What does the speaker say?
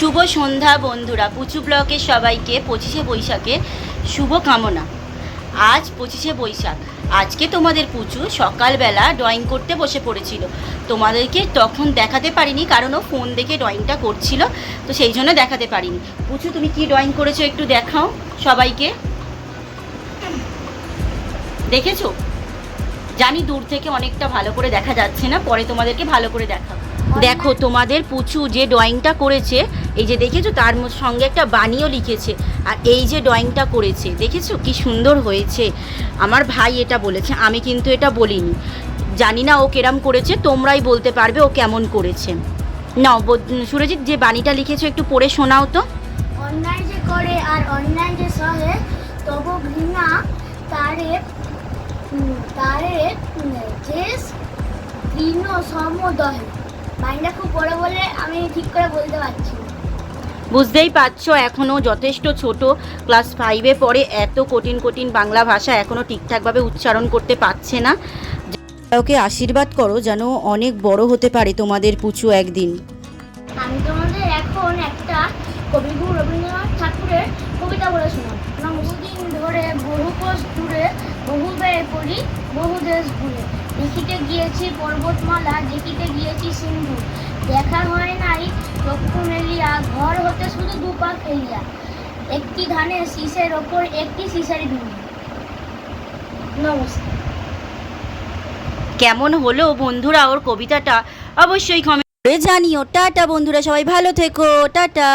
সন্ধ্যা বন্ধুরা। পুচু ব্লকের সবাইকে পঁচিশে বৈশাখে শুভ কামনা। আজ পঁচিশে বৈশাখ। আজকে তোমাদের পুচু সকালবেলা ড্রয়িং করতে বসে পড়েছিল। তোমাদেরকে তখন দেখাতে পারিনি, কারণ ও ফোন দেখে ড্রয়িংটা করছিল, তো সেই জন্য দেখাতে পারিনি। পুচু, তুমি কি ড্রয়িং করেছ একটু দেখাও সবাইকে। দেখেছ? জানি দূর থেকে অনেকটা ভালো করে দেখা যাচ্ছে না, পরে তোমাদেরকে ভালো করে দেখাবো দেখো, তোমাদের পুচু যে ড্রয়িংটা করেছে এই যে দেখেছ, তার সঙ্গে একটা বানিও লিখেছে। আর এই যে ড্রয়িংটা করেছে, দেখেছ কি সুন্দর হয়েছে? আমার ভাই এটা বলেছে, আমি কিন্তু এটা বলিনি। জানি না ও কেরাম করেছে, তোমরাই বলতে পারবে ও কেমন করেছে। না সুরজিৎ, যে বাণীটা লিখেছো একটু পড়ে শোনাও তো। অন্যায় যে করে আর অন্যায় যে সহে, তবু ঘৃণা তারে তারে যে ঘৃণ সমদহে মাইন্ডটা খুব বড় বলে আমি ঠিক করে বলতে পারছি বুঝতেই পারছ এখনও যথেষ্ট ছোট। ক্লাস ফাইভে পড়ে এত কঠিন কঠিন বাংলা ভাষা এখনও ঠিকঠাকভাবে উচ্চারণ করতে পারছে না। ওকে আশীর্বাদ করো যেন অনেক বড় হতে পারে তোমাদের পুচু একদিন। আমি তোমাদের এখন একটা কবিগুরু রবীন্দ্রনাথ ঠাকুরের কবিতা বলে শোনাব। বহুদিন ধরে বহু কোষ দূরে বহু ব্যয় পড়ি বহু দেশ ঘুরে। দেখিতে গিয়েছি পর্বতমালা দেখিতে গিয়েছি সিন্ধু। ঘর হতে শুধু দুপা ফেলিয়া একটি ধানের শীষের ওপর একটি শীষের বিন্দু। নমস্কার। কেমন হলো বন্ধুরা ওর কবিতাটা? অবশ্যই কমেন্ট জানিও। টাটা বন্ধুরা, সবাই ভালো থেকো। টাটা।